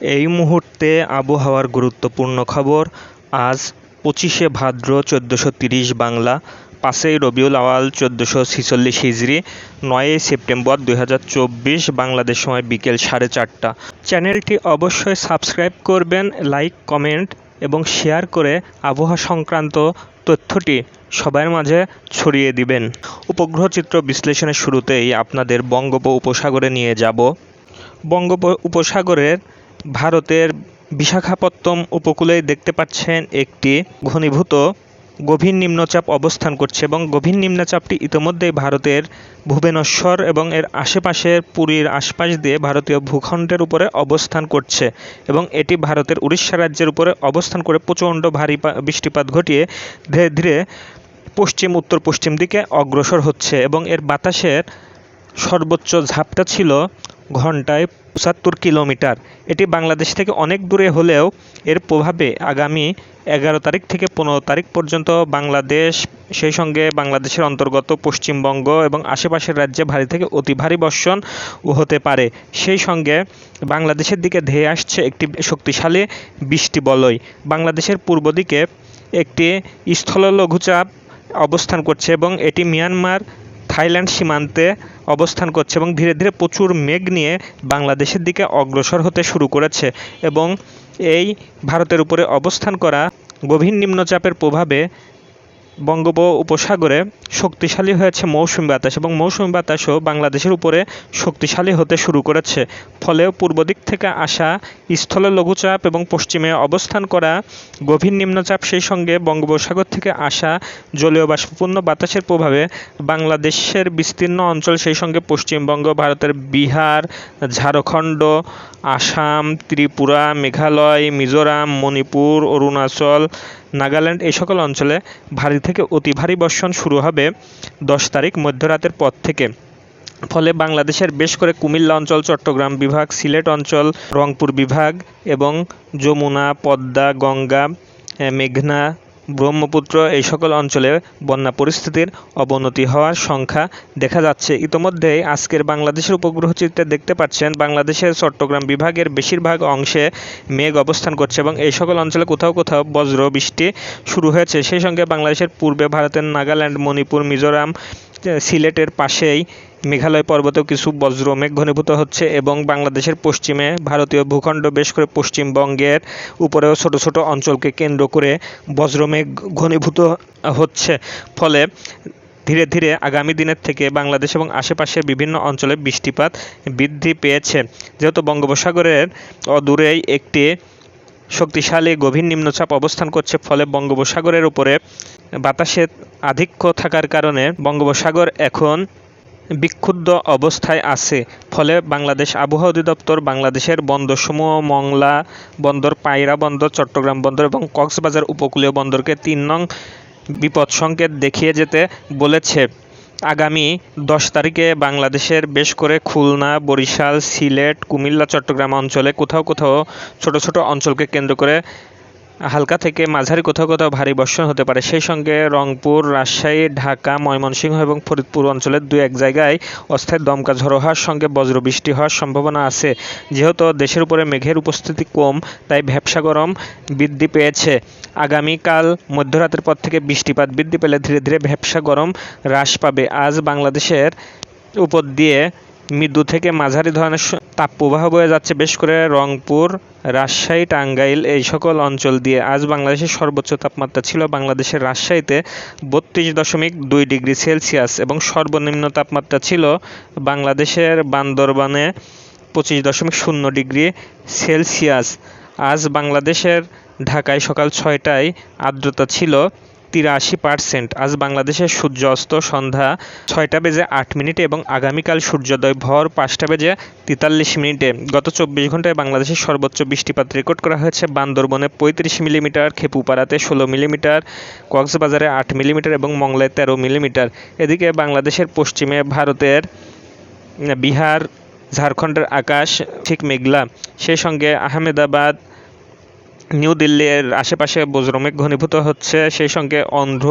এই মুহূর্তে আবহাওয়ার গুরুত্বপূর্ণ খবর। আজ পঁচিশে ভাদ্র চোদ্দোশো তিরিশ বাংলা, পাঁচই রবিউল আওয়াল চোদ্দোশো ছিচল্লিশ হিজড়ি নয়ই সেপ্টেম্বর দুই হাজার চব্বিশ বাংলাদেশ সময় বিকেল সাড়ে চারটা। চ্যানেলটি অবশ্যই সাবস্ক্রাইব করবেন, লাইক, কমেন্ট এবং শেয়ার করে আবহাওয়া সংক্রান্ত তথ্যটি সবার মাঝে ছড়িয়ে দিবেন। উপগ্রহ চিত্র বিশ্লেষণের শুরুতেই আপনাদের বঙ্গোপ উপসাগরে নিয়ে যাব। বঙ্গোপ উপসাগরের ভারতের বিশাখাপত্তম উপকূলেই দেখতে পাচ্ছেন একটি ঘনীভূত গভীর নিম্নচাপ অবস্থান করছে এবং গভীর নিম্নচাপটি ইতোমধ্যেই ভারতের ভুবনেশ্বর এবং এর আশেপাশের পুরীর আশপাশ দিয়ে ভারতীয় ভূখণ্ডের উপরে অবস্থান করছে এবং এটি ভারতের উড়িষ্যা রাজ্যের উপরে অবস্থান করে প্রচণ্ড ভারী বৃষ্টিপাত ঘটিয়ে ধীরে ধীরে পশ্চিম উত্তর পশ্চিম দিকে অগ্রসর হচ্ছে এবং এর বাতাসের সর্বোচ্চ ঝাপটা ছিল ঘন্টায় পঁচাত্তর কিলোমিটার। এটি বাংলাদেশ থেকে অনেক দূরে হলেও এর প্রভাবে আগামী এগারো তারিখ থেকে পনেরো তারিখ পর্যন্ত বাংলাদেশ, সেই সঙ্গে বাংলাদেশের অন্তর্গত পশ্চিমবঙ্গ এবং আশেপাশের রাজ্যে ভারী থেকে অতি ভারী বর্ষণ হতে পারে। সেই সঙ্গে বাংলাদেশের দিকে ধেয়ে আসছে একটি শক্তিশালী বৃষ্টি বলয়। বাংলাদেশের পূর্ব দিকে একটি স্থললঘুচাপ অবস্থান করছে এবং এটি মিয়ানমার, থাইল্যান্ড সীমান্তে অবস্থান করছে এবং ধীরে ধীরে প্রচুর মেঘ নিয়ে বাংলাদেশের দিকে অগ্রসর হতে শুরু করেছে এবং এই ভারতের উপরে অবস্থান করা গভীর নিম্নচাপের প্রভাবে বঙ্গোপ উপসাগরে শক্তিশালী হয়েছে মৌসুমি বাতাস এবং মৌসুমি বাতাসও বাংলাদেশের উপরে শক্তিশালী হতে শুরু করেছে। ফলে পূর্ব দিক থেকে আসা স্থল লঘুচাপ এবং পশ্চিমে অবস্থান করা গভীর নিম্নচাপ সেই সঙ্গে বঙ্গোপসাগর থেকে আসা জলীয় বাষ্পপূর্ণ বাতাসের প্রভাবে বাংলাদেশের বিস্তীর্ণ অঞ্চল সেই সঙ্গে পশ্চিমবঙ্গ ভারতের বিহার, ঝাড়খণ্ড, আসাম, ত্রিপুরা, মেঘালয়, মিজোরাম, মণিপুর, অরুণাচল নাগাল্যান্ড এই সকল অঞ্চলে ভারী থেকে অতি ভারী বর্ষণ শুরু হবে দশ তারিখ মধ্যরাতের পর থেকে। ফলে বাংলাদেশের বেশ করে কুমিল্লা অঞ্চল, চট্টগ্রাম বিভাগ, সিলেট অঞ্চল, রংপুর বিভাগ এবং যমুনা, পদ্মা, গঙ্গা মেঘনা ব্রহ্মপুত্র এই সকল অঞ্চলে বন্যা পরিস্থিতির অবনতি হওয়ার সংখ্যা দেখা যাচ্ছে। ইতোমধ্যেই আজকের বাংলাদেশের উপগ্রহ চিত্রে দেখতে পাচ্ছেন, বাংলাদেশের চট্টগ্রাম বিভাগের বেশিরভাগ অংশে মেঘ অবস্থান করছে এবং এই সকল অঞ্চলে কোথাও কোথাও বজ্র বৃষ্টি শুরু হয়েছে। সেই সঙ্গে বাংলাদেশের পূর্বে ভারতের নাগাল্যান্ড, মণিপুর, মিজোরাম সিলেটের পাশেই মেঘালয় পর্বতেও কিছু বজ্র মেঘ ঘনীভূত হচ্ছে এবং বাংলাদেশের পশ্চিমে ভারতীয় ভূখণ্ড, বেশ করে পশ্চিমবঙ্গের উপরেও ছোট ছোট অঞ্চলকে কেন্দ্র করে বজ্রমেঘ ঘনীভূত হচ্ছে। ফলে ধীরে ধীরে আগামী দিনের থেকে বাংলাদেশ এবং আশেপাশের বিভিন্ন অঞ্চলে বৃষ্টিপাত বৃদ্ধি পেয়েছে। যেহেতু বঙ্গোপসাগরের অদূরেই একটি শক্তিশালী গভীর নিম্নচাপ অবস্থান করছে, ফলে বঙ্গোপসাগরের উপরে বাতাসের আধিক্য থাকার কারণে বঙ্গোপসাগর এখন বিক্ষুব্ধ অবস্থায় আছে। ফলে বাংলাদেশ আবহাওয়া অধিদপ্তর বাংলাদেশের বন্দরসমূহ, মংলা বন্দর, পায়রা বন্দর, চট্টগ্রাম বন্দর এবং কক্সবাজার উপকূলীয় বন্দরকে তিন নং বিপদ সংকেত দেখিয়ে যেতে বলেছে। আগামী দশ তারিখে বাংলাদেশের বেশ করে খুলনা, বরিশাল, সিলেট, কুমিল্লা, চট্টগ্রাম অঞ্চলে কোথাও কোথাও ছোট ছোট অঞ্চলকে কেন্দ্র করে হালকা থেকে মাঝারি কোথাও কোথাও ভারী বর্ষণ হতে পারে। সেই সঙ্গে রংপুর, রাজশাহী, ঢাকা, ময়মনসিংহ এবং ফরিদপুর অঞ্চলের দু এক জায়গায় অস্থায়ী দমকা ঝড়ো হওয়ার সঙ্গে বজ্রবৃষ্টি হওয়ার সম্ভাবনা আছে। যেহেতু দেশের উপরে মেঘের উপস্থিতি কম, তাই ভ্যাবসা গরম বৃদ্ধি পেয়েছে। আগামীকাল মধ্যরাতের পর থেকে বৃষ্টিপাত বৃদ্ধি পেলে ধীরে ধীরে ভ্যাবসা গরম হ্রাস পাবে। আজ বাংলাদেশের উপর দিয়ে মৃদু থেকে মাঝারি ধরনের তাপপ্রবাহ বয়ে যাচ্ছে বেশ করে রংপুর, রাজশাহী, টাঙ্গাইল এই সকল অঞ্চল দিয়ে। আজ বাংলাদেশের সর্বোচ্চ তাপমাত্রা ছিল বাংলাদেশের রাজশাহীতে বত্রিশ দশমিক দুই ডিগ্রি সেলসিয়াস এবং সর্বনিম্ন তাপমাত্রা ছিল বাংলাদেশের বান্দরবানে পঁচিশ দশমিক শূন্য ডিগ্রি সেলসিয়াস। আজ বাংলাদেশের ঢাকায় সকাল ছয়টায় আর্দ্রতা ছিল তিরাশি পার্সেন্ট। আজ বাংলাদেশের সূর্য অস্ত সন্ধ্যা ছয়টা বেজে আট মিনিটে এবং আগামীকাল সূর্যোদয় ভোর পাঁচটা বেজে তেতাল্লিশ মিনিটে। গত চব্বিশ ঘন্টায় বাংলাদেশের সর্বোচ্চ বৃষ্টিপাত রেকর্ড করা হয়েছে। বান্দরবনে পঁয়ত্রিশ মিলিমিটার, খেপুপাড়াতে ষোলো মিলিমিটার, কক্সবাজারে আট মিলিমিটার এবং মংলায় তেরো মিলিমিটার। এদিকে বাংলাদেশের পশ্চিমে ভারতের বিহার, ঝাড়খণ্ডের আকাশ ঠিক মেঘলা। সেই সঙ্গে আহমেদাবাদ নিউ দিল্লির আশেপাশে বজ্রমেঘ ঘনীভূত হচ্ছে, সেই সঙ্গে অন্ধ্র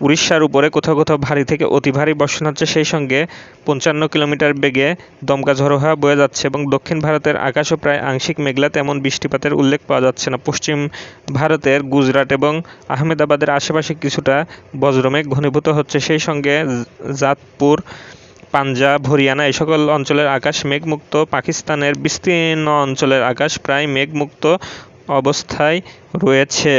উড়িষ্যার উপরে কোথাও কোথাও ভারী থেকে অতি ভারী বর্ষণ হচ্ছে, সেই সঙ্গে পঞ্চান্ন কিলোমিটার বেগে দমকা ঝড়ো হাওয়া বয়ে যাচ্ছে এবং দক্ষিণ ভারতের আকাশও প্রায় আংশিক মেঘলা, তেমন বৃষ্টিপাতের উল্লেখ পাওয়া যাচ্ছে না। পশ্চিম ভারতের গুজরাট এবং আহমেদাবাদের আশেপাশে কিছুটা বজ্রমেঘ ঘনীভূত হচ্ছে, সেই সঙ্গে জাতপুর পাঞ্জাব, হরিয়ানা এই সকল অঞ্চলের আকাশ মেঘমুক্ত। পাকিস্তানের বিস্তীর্ণ অঞ্চলের আকাশ প্রায় মেঘমুক্ত। অবস্থায় রয়েছে।